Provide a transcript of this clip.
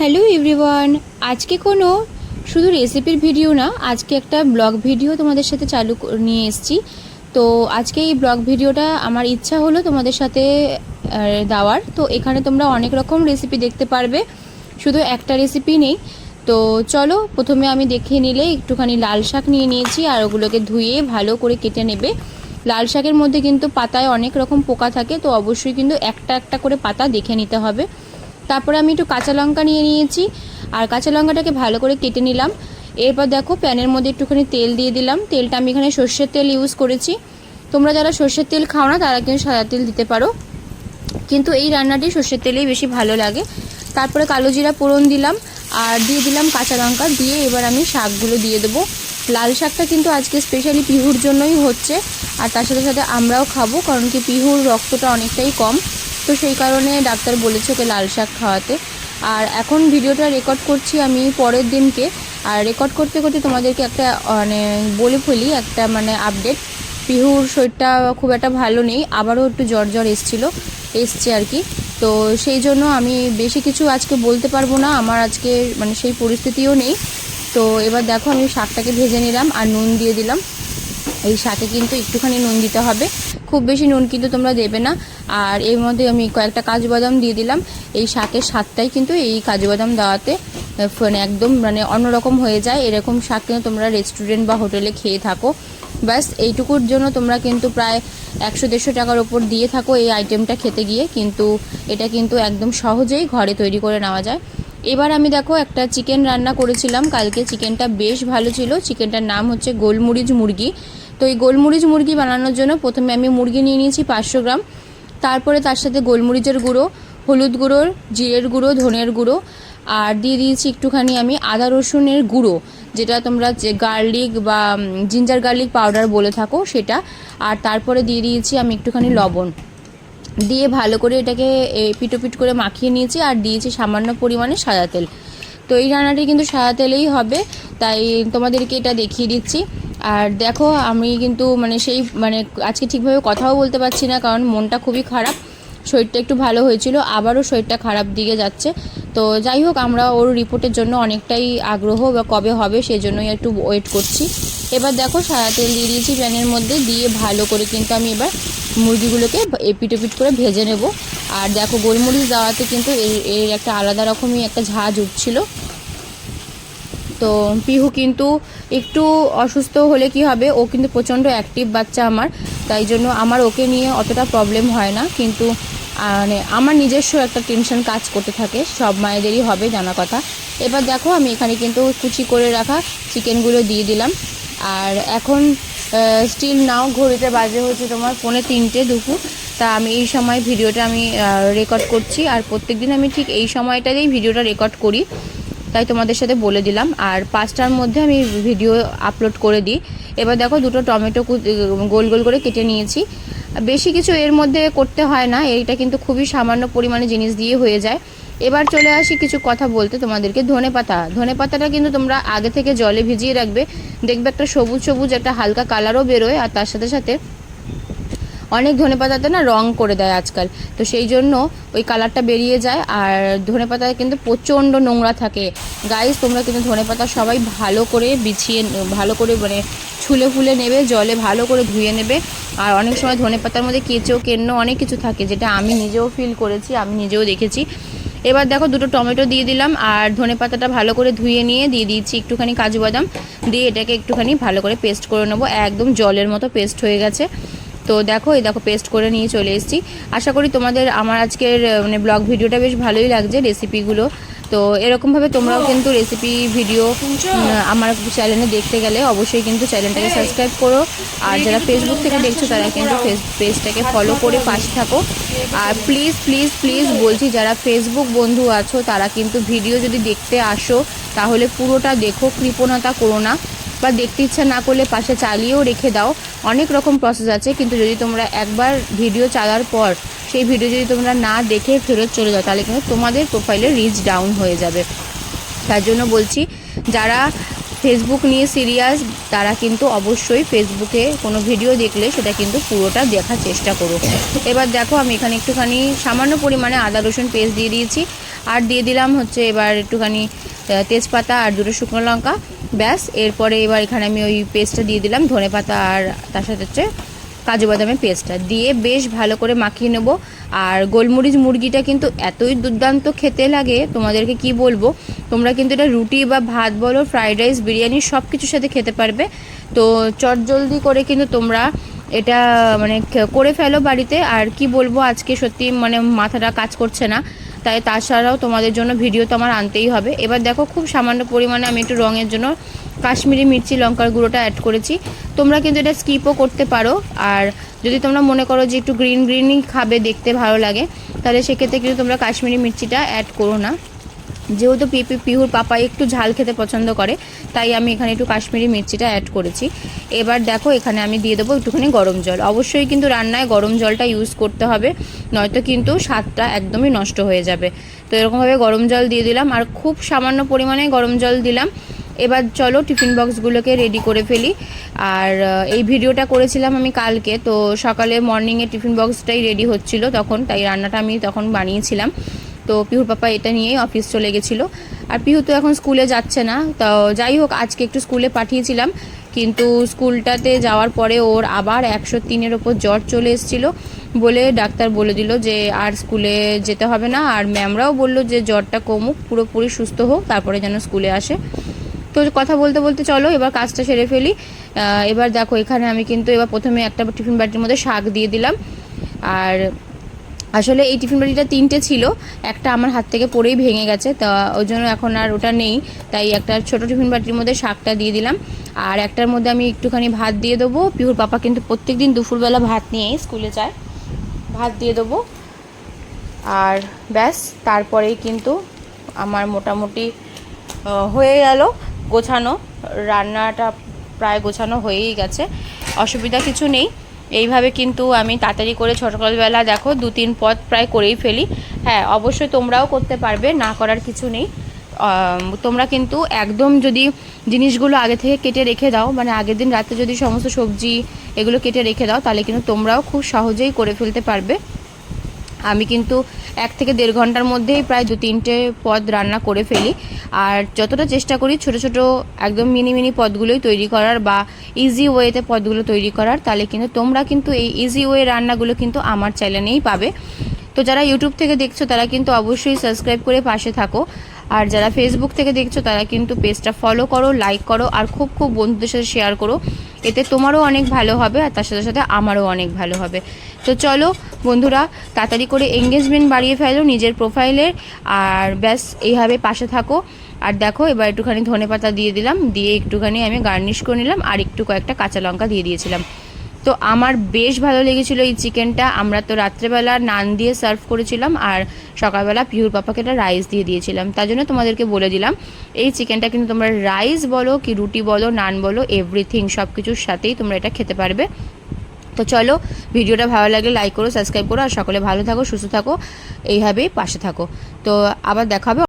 Hello everyone আজকে কোনো শুধু রেসিপির ভিডিও না, আজকে একটা ব্লগ ভিডিও তোমাদের সাথে চালু নিয়ে এসেছি। তো আজকে এই ব্লগ ভিডিওটা আমার ইচ্ছা হলো তোমাদের সাথে দেওয়ার। তো এখানে তোমরা অনেক রকম রেসিপি দেখতে পারবে। শুধু একটা রেসিপি নেই। তো চলো, প্রথমে আমি দেখে নিলে একটুখানি লাল শাক নিয়ে নিয়েছি আর ওগুলোকে ধুয়ে ভালো করে কেটে নেবে। লাল শাকের মধ্যে কিন্তু পাতায় অনেক রকম পোকা থাকে, তো অবশ্যই কিন্তু একটা একটা করে পাতা দেখে নিতে হবে। তারপরে আমি একটু কাঁচা লঙ্কা নিয়ে নিয়েছি। আর কাঁচা লঙ্কাটাকে ভালো করে কেটে নিলাম। এরপর দেখো প্যানের মধ্যে একটুখানি তেল দিয়ে দিলাম। তেলটা আমি এখানে সর্ষের তেল ইউজ করেছি। তোমরা যারা সর্ষের তেল খাও না, তারা কিন্তু সাদা তেল দিতে পারো। কিন্তু এই রান্নাটি সর্ষের তেলেই বেশি ভালো লাগে। তারপরে কালো জিরা ফোড়ন দিলাম। আর দিয়ে দিলাম কাঁচা লঙ্কা। দিয়ে এবার আমি শাকগুলো দিয়ে দেবো। লাল শাকটা কিন্তু আজকে স্পেশালি পিহুর জন্যই হচ্ছে। আর তার সাথে সাথে আমরাও খাব। কারণ কি পিহুর রক্তটা অনেকটাই কম। তো সেই কারণে ডাক্তার বলেছে ওকে লাল শাক খাওয়াতে। আর এখন ভিডিওটা রেকর্ড করছি আমি পরের দিনকে। আর রেকর্ড করতে করতে তোমাদেরকে একটা মানে বলে ফেলি, একটা মানে আপডেট পিহুর শরীরটা খুব একটা ভালো নেই, আবারও একটু জ্বর জ্বর এসছিলো, এসছে আর কি। তো সেই জন্য আমি বেশি কিছু আজকে বলতে পারব না, আমার আজকে মানে সেই পরিস্থিতিও নেই। তো এবার দেখো আমি শাকটাকে ভেজে নিলাম আর নুন দিয়ে দিলাম। এই শাকে কিন্তু একটুখানি নুন দিতে হবে। খুব বেশি নুন কিন্তু তোমরা দেবে না। আর এর মধ্যে আমি কয়েকটা কাজু বাদাম দিয়ে দিলাম। এই শাকের স্বাদটাই কিন্তু এই কাজু বাদাম দেওয়াতে মানে একদম মানে অন্যরকম হয়ে যায়। এরকম শাক কিন্তু তোমরা রেস্টুরেন্ট বা হোটেলে খেয়ে থাকো। ব্যাস, এইটুকুর জন্য তোমরা কিন্তু প্রায় একশো দেড়শো টাকার ওপর দিয়ে থাকো এই আইটেমটা খেতে গিয়ে। কিন্তু এটা কিন্তু একদম সহজেই ঘরে তৈরি করে নেওয়া যায়। এবার আমি দেখো একটা চিকেন রান্না করেছিলাম। কালকে চিকেনটা বেশ ভালো ছিল। চিকেনটার নাম হচ্ছে গোলমরিচ মুরগি। তো এই গোলমরিচ মুরগি বানানোর জন্য প্রথমে আমি মুরগি নিয়ে নিয়েছি পাঁচশো গ্রাম। তারপরে তার সাথে গোলমরিচের গুঁড়ো, হলুদ গুঁড়ো, জিরের গুঁড়ো, ধনের গুঁড়ো, আর দিয়ে দিয়েছি একটুখানি আমি আদা রসুনের গুঁড়ো, যেটা তোমরা যে গার্লিক বা জিঞ্জার গার্লিক পাউডার বলে থাকো সেটা। আর তারপরে দিয়ে দিয়েছি আমি একটুখানি লবণ। দিয়ে ভালো করে এটাকে পিটোপিট করে মাখিয়ে নিয়েছি আর দিয়েছি সামান্য পরিমাণে সাদা তেল। তো এই রান্নাটি কিন্তু সাদা তেলেই হবে, তাই তোমাদেরকে এটা দেখিয়ে দিচ্ছি। আর দেখো, আমি কিন্তু মানে সেই মানে আজকে ঠিকভাবে কথাও বলতে পারছি না, কারণ মনটা খুবই খারাপ। শরীরটা একটু ভালো হয়েছিল, আবারও শরীরটা খারাপ দিকে যাচ্ছে। তো যাই হোক, আমরা ওর রিপোর্টের জন্য অনেকটাই আগ্রহ বা কবে হবে সেই জন্যই একটু ওয়েট করছি। এবার দেখো সারা তেল দিয়ে দিয়েছি প্যানের মধ্যে, দিয়ে ভালো করে কিন্তু আমি এবার মুরগিগুলোকে এপিট ওপিট করে ভেজে নেব। আর দেখো, গোলমরিচ দেওয়াতে কিন্তু এর একটা আলাদা রকমই একটা ঝাঁজ উঠছিল। তো পিহু কিন্তু একটু অসুস্থ হলে কি হবে? ও কিন্তু প্রচণ্ড অ্যাক্টিভ বাচ্চা আমার। তাই জন্য আমার ওকে নিয়ে অতটা প্রবলেম হয় না। কিন্তু মানে আমার নিজস্ব একটা টেনশন কাজ করতে থাকে। সব মায়েদেরই হবে জানা কথা। এবার দেখো আমি এখানে কিন্তু কুচি করে রাখা চিকেনগুলো দিয়ে দিলাম। আর এখন স্টিল নাও ঘড়িতে বাজে হচ্ছে তোমার পৌনে তিনটে দুপুর। তা আমি এই সময় ভিডিওটা আমি রেকর্ড করছি। আর প্রত্যেকদিন আমি ঠিক এই সময়টাতেই ভিডিওটা রেকর্ড করি। তাই তোমাদের সাথে বলে দিলাম। আর পাঁচটার মধ্যে আমি ভিডিও আপলোড করে দিই। এবার দেখো দুটো টমেটো গোল গোল করে কেটে নিয়েছি। বেশি কিছু এর মধ্যে করতে হয় না। এইটা কিন্তু খুবই সামান্য পরিমাণে জিনিস দিয়ে হয়ে যায়। এবার চলে আসি কিছু কথা বলতে তোমাদেরকে। ধনে পাতা। ধনে পাতাটা কিন্তু তোমরা আগে থেকে জলে ভিজিয়ে রাখবে। দেখবে একটা সবুজ সবুজ একটা হালকা কালারও বেরোয়। আর তার সাথে সাথে অনেক ধনে পাতাতে না রং করে দেয় আজকাল। তো সেই জন্য ওই কালারটা বেরিয়ে যায়। আর ধনে পাতা কিন্তু প্রচণ্ড নোংরা থাকে। গাইস তোমরা কিন্তু ধনে পাতা সবাই ভালো করে বিছিয়ে ভালো করে মানে ছুলে ফুলে নেবে, জলে ভালো করে ধুয়ে নেবে। আর অনেক সময় ধনে পাতার মধ্যে কেঁচো, কেন্ন অনেক কিছু থাকে, যেটা আমি নিজেও ফিল করেছি, আমি নিজেও দেখেছি। এবার দেখো দুটো টমেটো দিয়ে দিলাম। আর ধনে পাতাটা ভালো করে ধুয়ে নিয়ে দিয়ে দিয়েছি একটুখানি কাজু বাদাম। দিয়ে এটাকে একটুখানি ভালো করে পেস্ট করে নেব। একদম জলের মতো পেস্ট হয়ে গেছে। তো দেখো এই দেখো পেস্ট করে নিয়ে চলে এসেছি। আশা করি তোমাদের আমার আজকের মানে ব্লগ ভিডিওটা বেশ ভালোই লাগছে রেসিপিগুলো তো এরকমভাবে তোমরাও কিন্তু রেসিপি ভিডিও আমার চ্যানেলে দেখতে গেলে অবশ্যই কিন্তু চ্যানেলটাকে সাবস্ক্রাইব করো। আর যারা ফেসবুক থেকে দেখছ তারা কিন্তু ফেস পেজটাকে ফলো করে পাশে থাকো। আর প্লিজ প্লিজ প্লিজ বলছি যারা ফেসবুক বন্ধু আছো তারা কিন্তু ভিডিও যদি দেখতে আসো তাহলে পুরোটা দেখো কৃপণতা করো না। বা দেখতে ইচ্ছা না করলে পাশে চালিয়েও রেখে দাও। অনেক রকম প্রসেস আছে, কিন্তু যদি তোমরা একবার ভিডিও চালার পর সেই ভিডিও যদি তোমরা না দেখে ফেরত চলে যাও, তাহলে কিন্তু তোমাদের প্রোফাইলের রিচ ডাউন হয়ে যাবে। তার জন্য বলছি, যারা ফেসবুক নিয়ে সিরিয়াস তারা কিন্তু অবশ্যই ফেসবুকে কোনো ভিডিও দেখলে সেটা কিন্তু পুরোটা দেখার চেষ্টা করো। এবার দেখো, আমি এখানে একটুখানি সামান্য পরিমাণে আদা রসুন পেস্ট দিয়ে দিয়েছি। আর দিয়ে দিলাম হচ্ছে এবার একটুখানি তেজপাতা আর দুটো শুকনো লঙ্কা, ব্যাস। এরপরে এবার এখানে আমি ওই পেস্টটা দিয়ে দিলাম, ধনে পাতা আর তার সাথে হচ্ছে কাজু বাদামের পেস্টটা। দিয়ে বেশ ভালো করে মাখিয়ে নেব। আর গোলমরিচ মুরগিটা কিন্তু এতই দুর্দান্ত খেতে লাগে, তোমাদেরকে কি বলব? তোমরা কিন্তু এটা রুটি বা ভাত বলো, ফ্রাইড রাইস, বিরিয়ানি সব কিছুর সাথে খেতে পারবে। তো চট জলদি করে কিন্তু তোমরা এটা মানে করে ফেলো বাড়িতে। আর কি বলব, আজকে সত্যি মানে মাথাটা কাজ করছে না। তাই তাছাড়াও তোমাদের জন্য ভিডিও তো আমার আনতেই হবে। এবার দেখো খুব সামান্য পরিমাণে আমি একটু রঙের জন্য কাশ্মীরি মির্চি লঙ্কার গুঁড়োটা অ্যাড করেছি। তোমরা কিন্তু এটা স্কিপও করতে পারো। আর যদি তোমরা মনে করো যে একটু গ্রিন গ্রিনই খাবে দেখতে ভালো লাগে, তাহলে সেক্ষেত্রে কিন্তু তোমরা কাশ্মীরি মির্চিটা অ্যাড করো না। যেহেতু পিপি পিহুর পাপা একটু ঝাল খেতে পছন্দ করে, তাই আমি এখানে একটু কাশ্মীরি মির্চিটা অ্যাড করেছি। এবার দেখো, এখানে আমি দিয়ে দেবো একটুখানি গরম জল। অবশ্যই কিন্তু রান্নায় গরম জলটা ইউজ করতে হবে, নয়তো কিন্তু স্বাদটা একদমই নষ্ট হয়ে যাবে। তো এরকমভাবে গরম জল দিয়ে দিলাম, আর খুব সামান্য পরিমাণে গরম জল দিলাম। এবার চলো টিফিন বক্সগুলোকে রেডি করে ফেলি। আর এই ভিডিওটা করেছিলাম আমি কালকে, তো সকালে মর্নিংয়ে টিফিন বক্সটাই রেডি হচ্ছিল তখন, তাই রান্নাটা আমি তখন বানিয়েছিলাম। তো পিহুর পাপা এটা নিয়েই অফিস চলে গেছিল। আর পিহু তো এখন স্কুলে যাচ্ছে না। তো যাই হোক, আজকে একটু স্কুলে পাঠিয়েছিলাম। কিন্তু স্কুলটাতে যাওয়ার পরে ওর আবার একশো তিনের ওপর জ্বর চলে এসেছিল বলে ডাক্তার বলে দিল যে, আর স্কুলে যেতে হবে না। আর ম্যামরাও বলল যে, জ্বরটা কমুক, পুরোপুরি সুস্থ হোক, তারপরে যেন স্কুলে আসে। তো কথা বলতে বলতে চলো, এবার কাজটা সেরে ফেলি। এবার দেখো, এখানে আমি কিন্তু এবার প্রথমে একটা টিফিন বাটির মধ্যে শাক দিয়ে দিলাম। আর আসলে এই টিফিন বাটিটা তিনটে ছিল, একটা আমার হাত থেকে পড়েই ভেঙে গেছে, তা ওই জন্য এখন আর ওটা নেই, তাই একটা ছোট টিফিন বাটির মধ্যে শাকটা দিয়ে দিলাম। আর একটার মধ্যে আমি একটুখানি ভাত দিয়ে দেবো, পিহুর পাপা কিন্তু প্রত্যেক দিন দুপুরবেলা ভাত নিয়েই স্কুলে যায়, ভাত দিয়ে দেবো। আর ব্যাস, তারপরেই কিন্তু আমার মোটামুটি হয়ে গেল, গোছানো, রান্নাটা প্রায় গোছানো হয়েই গেছে, অসুবিধা কিছু নেই। এইভাবে কিন্তু আমি তাড়াতাড়ি করে সকালবেলা দেখো দু তিন পথ প্রায় করেই ফেলি। হ্যাঁ অবশ্যই তোমরাও করতে পারবে, না করার কিছু নেই। তোমরা কিন্তু একদম যদি জিনিসগুলো আগে থেকে কেটে রেখে দাও মানে আগের দিন রাতে যদি সমস্ত সবজি এগুলো কেটে রেখে দাও, তাহলে কিন্তু তোমরাও খুব সহজেই করে ফেলতে পারবে। আমি কিন্তু এক থেকে দেড় ঘণ্টার মধ্যেই প্রায় দু তিনটে পদ রান্না করে ফেলি। আর যতটা চেষ্টা করি ছোট ছোট একদম মিনি মিনি পদগুলোই তৈরি করার বা ইজি ওয়েতে পদগুলো তৈরি করার, তাহলে কিন্তু তোমরা কিন্তু এই ইজি ওয়ে রান্নাগুলো কিন্তু আমার চ্যানেলেই পাবে। তো যারা ইউটিউব থেকে দেখছ, তারা কিন্তু অবশ্যই সাবস্ক্রাইব করে পাশে থাকো। আর যারা ফেসবুক থেকে দেখছ, তারা কিন্তু পেজটা ফলো করো লাইক করো, আর খুব খুব বন্ধুদের সাথে শেয়ার করো। এতে তোমারও অনেক ভালো হবে আর তার সাথে সাথে আমারও অনেক ভালো হবে। তো চলো বন্ধুরা, তাড়াতাড়ি করে এঙ্গেজমেন্ট বাড়িয়ে ফেলো নিজের প্রোফাইলের আর ব্যাস, এইভাবে পাশে থাকো। আর দেখো, এবার একটুখানি ধনে পাতা দিয়ে দিলাম, দিয়ে একটুখানি আমি গার্নিশ করে নিলাম আর একটু কয়েকটা কাঁচা লঙ্কা দিয়ে দিয়েছিলাম। তো আমার বেশ ভালো লেগেছিলো এই চিকেনটা। আমরা তো রাত্রেবেলা নান দিয়ে সার্ভ করেছিলাম আর সকালবেলা পিহুর পাপাকে একটা রাইস দিয়ে দিয়েছিলাম। তার জন্য তোমাদেরকে বলে দিলাম, এই চিকেনটা কিন্তু তোমরা রাইস বলো কি রুটি বলো, নান বলো এভরিথিং সব কিছুর সাথেই তোমরা এটা খেতে পারবে। তো চলো, ভিডিওটা ভালো লাগলে লাইক করো সাবস্ক্রাইব করো আর সকলে ভালো থাকো, সুস্থ থাকো, এইভাবেই পাশে থাকো। তো আবার দেখা হবে